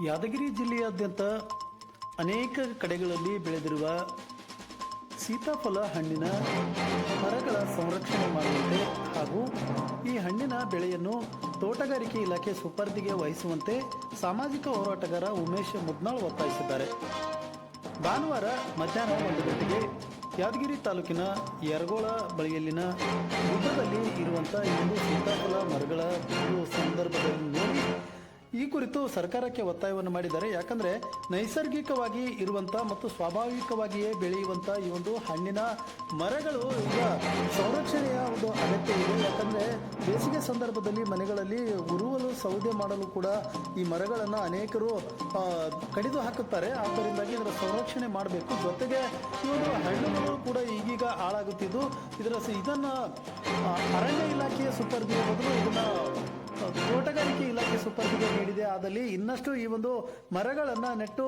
ಯಾದಗಿರಿ ಜಿಲ್ಲೆಯಾದ್ಯಂತ ಅನೇಕ ಕಡೆಗಳಲ್ಲಿ ಬೆಳೆದಿರುವ ಸೀತಾಫಲ ಹಣ್ಣಿನ ಮರಗಳ ಸಂರಕ್ಷಣೆ ಮಾಡುವಂತೆ ಹಾಗೂ ಈ ಹಣ್ಣಿನ ಬೆಳೆಯನ್ನು ತೋಟಗಾರಿಕೆ ಇಲಾಖೆ ಸುಪರ್ದಿಗೆ ವಹಿಸುವಂತೆ ಸಾಮಾಜಿಕ ಹೋರಾಟಗಾರ ಉಮೇಶ್ ಮುದ್ನಾಳ್ ಒತ್ತಾಯಿಸಿದ್ದಾರೆ. ಭಾನುವಾರ ಮಧ್ಯಾಹ್ನ ಒಂದು ಗಂಟೆಗೆ ಯಾದಗಿರಿ ತಾಲೂಕಿನ ಯರಗೋಳ ಬಳಿಯಲ್ಲಿನ ಗುಡ್ಡದಲ್ಲಿ ಇರುವಂಥ ಈ ಸೀತಾಫಲ ಮರಗಳ ಕುರಿತು ಸರ್ಕಾರಕ್ಕೆ ಒತ್ತಾಯವನ್ನು ಮಾಡಿದ್ದಾರೆ ಯಾಕಂದ್ರೆ ನೈಸರ್ಗಿಕವಾಗಿ ಇರುವಂತ ಮತ್ತು ಸ್ವಾಭಾವಿಕವಾಗಿಯೇ ಬೆಳೆಯುವಂತ ಈ ಒಂದು ಹಣ್ಣಿನ ಮರಗಳು ಈಗ ಸಂರಕ್ಷಣೆಯ ಒಂದು ಅಗತ್ಯ ಇದೆ. ಯಾಕಂದ್ರೆ ಬೇಸಿಗೆ ಸಂದರ್ಭದಲ್ಲಿ ಮನೆಗಳಲ್ಲಿ ಉರುವಲು ಸೌದೆ ಮಾಡಲು ಕೂಡ ಈ ಮರಗಳನ್ನು ಅನೇಕರು ಕಡಿದು ಹಾಕುತ್ತಾರೆ. ಆದ್ದರಿಂದಾಗಿ ಇದರ ಸಂರಕ್ಷಣೆ ಮಾಡಬೇಕು. ಜೊತೆಗೆ ಈ ಒಂದು ಹಣ್ಣುಗಳು ಕೂಡ ಈಗೀಗ ಹಾಳಾಗುತ್ತಿದ್ದು, ಇದರ ಇದನ್ನ ಅರಣ್ಯ ಇಲಾಖೆಯ ಸುಪರ್ದಿಯ ಬದಲು ಇದನ್ನ ತೋಟಗಾರಿಕೆ ಇಲಾಖೆ ಸುಪರ್ದಿಗೆ ನೀಡಿದೆ. ಆದಲ್ಲಿ ಇನ್ನಷ್ಟು ಈ ಒಂದು ಮರಗಳನ್ನು ನೆಟ್ಟು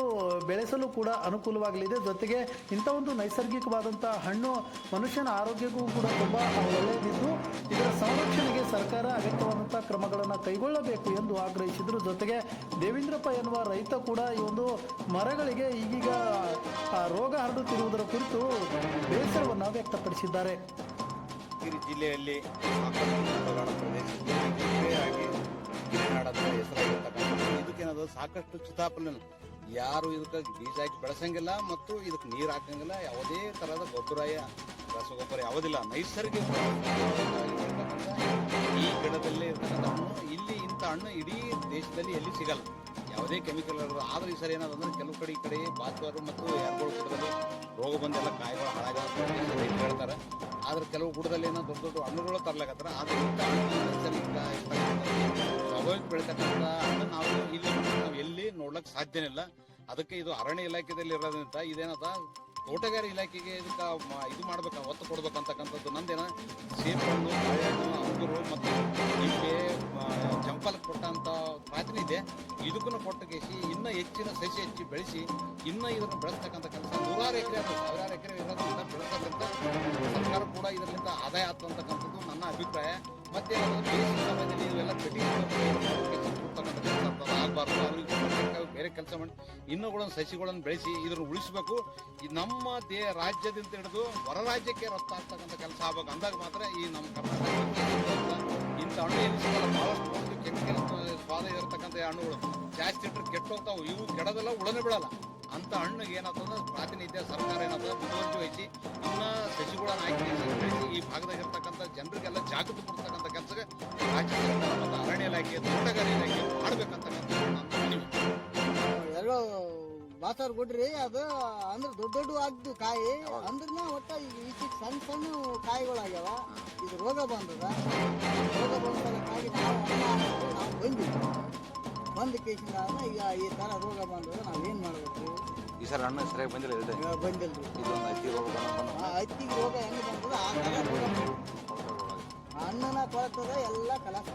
ಬೆಳೆಸಲು ಕೂಡ ಅನುಕೂಲವಾಗಲಿದೆ. ಜೊತೆಗೆ ಇಂಥ ಒಂದು ನೈಸರ್ಗಿಕವಾದಂಥ ಹಣ್ಣು ಮನುಷ್ಯನ ಆರೋಗ್ಯಕ್ಕೂ ಕೂಡ ತುಂಬ ಒಳ್ಳೆಯದಿದ್ದು ಇದರ ಸಂರಕ್ಷಣೆಗೆ ಸರ್ಕಾರ ಅಗತ್ಯವಾದಂಥ ಕ್ರಮಗಳನ್ನು ಕೈಗೊಳ್ಳಬೇಕು ಎಂದು ಆಗ್ರಹಿಸಿದರು. ಜೊತೆಗೆ ದೇವೇಂದ್ರಪ್ಪ ಎನ್ನುವ ರೈತ ಕೂಡ ಈ ಒಂದು ಮರಗಳಿಗೆ ಈಗೀಗ ರೋಗ ಹರಡುತ್ತಿರುವುದರ ಕುರಿತು ಬೇಸರವನ್ನು ವ್ಯಕ್ತಪಡಿಸಿದ್ದಾರೆ. ಜಿಲ್ಲೆಯಲ್ಲಿ ಸಾಕಷ್ಟು ಚಿತಾಪಲನ ಯಾರು ಇದಕ್ಕೆ ಬೀಜ ಹಾಕಿ ಬೆಳೆಸಂಗಿಲ್ಲ ಮತ್ತು ಇದಕ್ಕೆ ನೀರು ಹಾಕಂಗಿಲ್ಲ, ಯಾವುದೇ ತರಹದ ಗೊಬ್ಬರ ರಸಗೊಬ್ಬರ ಯಾವುದಿಲ್ಲ. ನೈಸರ್ಗಿಕ ಈ ಗಿಡದಲ್ಲಿ ಇರ್ತಕ್ಕಂಥ ಇಲ್ಲಿ ಇಂಥ ಹಣ್ಣು ಇಡೀ ದೇಶದಲ್ಲಿ ಎಲ್ಲಿ ಸಿಗಲ್ಲ. ಯಾವುದೇ ಕೆಮಿಕಲ್ ಇರೋದು, ಆದ್ರೆ ಈ ಸರಿ ಏನಾದಂದ್ರೆ ಕೆಲವು ಕಡೆ ಈ ಕಡೆ ಬಾಚುವರು ಮತ್ತು ಯಾರುಗಳು ಗುಡದಲ್ಲಿ ರೋಗ ಬಂದೆಲ್ಲ ಕಾಯಿಗಳು ಹಾಳಾಗ ಹೇಳ್ತಾರೆ. ಆದ್ರೆ ಕೆಲವು ಗುಡದಲ್ಲಿ ಏನೋ ದೊಡ್ಡ ದೊಡ್ಡ ಹಣ್ಣುಗಳು ತರ್ಲಾಕತ್ತಾರ. ಆದ್ರೆ ಸ್ವಾಭಾವಿಕ ಬೆಳೀತಕ್ಕಂಥ ಹಣ್ಣು ನಾವು ಇಲ್ಲಿ ನೋಡ್ಲಕ್ ಸಾಧ್ಯನೇ ಇಲ್ಲ ಅದಕ್ಕೆ ಇದು ಅರಣ್ಯ ಇಲಾಖೆದಲ್ಲಿ ಇರೋದ್ರಿಂದ ಇದೇನದ ತೋಟಗಾರಿ ಇಲಾಖೆಗೆ ಇದಕ್ಕೆ ಇದು ಮಾಡ್ಬೇಕು ಒತ್ತು ಕೊಡ್ಬೇಕಂತಕ್ಕಂಥದ್ದು ನಂದೇನ. ಸೇಬು ಹಣ್ಣು ಅಂಗೂರು ಮತ್ತು ನಿಂಬೆ ಚಂಪಲ್ ಕೊಟ್ಟಂತ ಇದೆ. ಇದಕ್ಕೂ ಕೊಟ್ಟ ಕೇಸಿ ಇನ್ನೂ ಹೆಚ್ಚಿನ ಸಸಿ ಹೆಚ್ಚಿ ಬೆಳೆಸಿ ಇನ್ನೂ ಇದನ್ನು ಬೆಳೆಸ್ತಕ್ಕಂಥ ಕೆಲಸ ನೂರಾರು ಎಕರೆ ಅದು, ಸಾವಿರಾರು ಎಕರೆ ಇರೋದ್ರಿಂದ ಬೆಳೆಸೋದ್ರಿಂದ ಸರ್ಕಾರ ಕೂಡ ಇದರಿಂದ ಆದಾಯ ಆಗ್ತಕ್ಕಂಥದ್ದು ನನ್ನ ಅಭಿಪ್ರಾಯ. ಮತ್ತೆ ಅದು ಕೆಲಸ ಮಾಡಿ ಇನ್ನೂ ಕೂಡ ಸಸಿಗಳನ್ನು ಬೆಳೆಸಿ ಇದನ್ನು ಉಳಿಸಬೇಕು. ನಮ್ಮ ದೇ ರಾಜ್ಯದಿಂದ ಹಿಡಿದು ಹೊರ ರಾಜ್ಯಕ್ಕೆ ರಫ್ತಾಗ್ತಕ್ಕಂಥ ಕೆಲಸ ಆಗ್ಬೇಕು ಅಂದಾಗ ಮಾತ್ರ ಈ ನಮ್ಮ ಕರ್ನಾಟಕ ಇಂಥ ಹಣ್ಣು ಏನು ಭಾಳಷ್ಟು ಒಂದು ಕೆಮಿಕಲ್ ಸ್ವಾದ ಇರತಕ್ಕಂಥ ಹಣ್ಣುಗಳು ಜಾಸ್ತಿ ಇಟ್ಟರೆ ಕೆಟ್ಟು ಹೋಗ್ತಾವೆ ಇವು ಕೆಡದಲ್ಲ ಉಳನೆ ಬಿಡಲ್ಲ. ಅಂತ ಹಣ್ಣಿಗೆ ಏನಾಗ್ತದ, ಪ್ರಾತಿನಿಧ್ಯ ಸರ್ಕಾರ ಏನಾಗ್ತದೆ ಮುತುವರ್ಜಿ ವಹಿಸಿ ಇನ್ನ ಸಸಿಗಳನ್ನು ಬೆಳೆಸಿ ಈ ಭಾಗದಾಗ ಇರ್ತಕ್ಕಂಥ ಜನರಿಗೆಲ್ಲ ಬಾಸರ್ ಕೊಡ್ರಿ ಅದು ಅಂದ್ರೆ ದೊಡ್ಡ ದೊಡ್ಡ ಆಗ್ದು ಕಾಯಿ. ಅಂದ್ರನ ಒಟ್ಟ ಈಗ ಈಚೆ ಸಣ್ಣ ಸಣ್ಣ ಕಾಯಿಗಳಾಗ್ಯಾವ. ಇದು ರೋಗ ಬಂದದ. ರೋಗ ಬಂದ ಕಾಯಿ ನಾವು ಬಂದಿವಿ ಬಂದ ಕೇಸಿಂದ ಈಗ ಈ ಥರ ರೋಗ ಬಂದದ ಏನು ಮಾಡಬೇಕು? ಈ ಸರ್ ಹಣ್ಣು ಸರಿಯಾಗಿ ಬಂದಿಲ್ಲ ಇದೆ? ಬಂದಿಲ್ಲ ಇದೊಂದು ಐತಿ ರೋಗ ಹತ್ತಿಗೆ ರೋಗ ಹೆಂಗೆ ಬಂದದ ಆ ಥರ ರೋಗ ಕೊಳ್ತದ ಎಲ್ಲ ಕಲಾಸ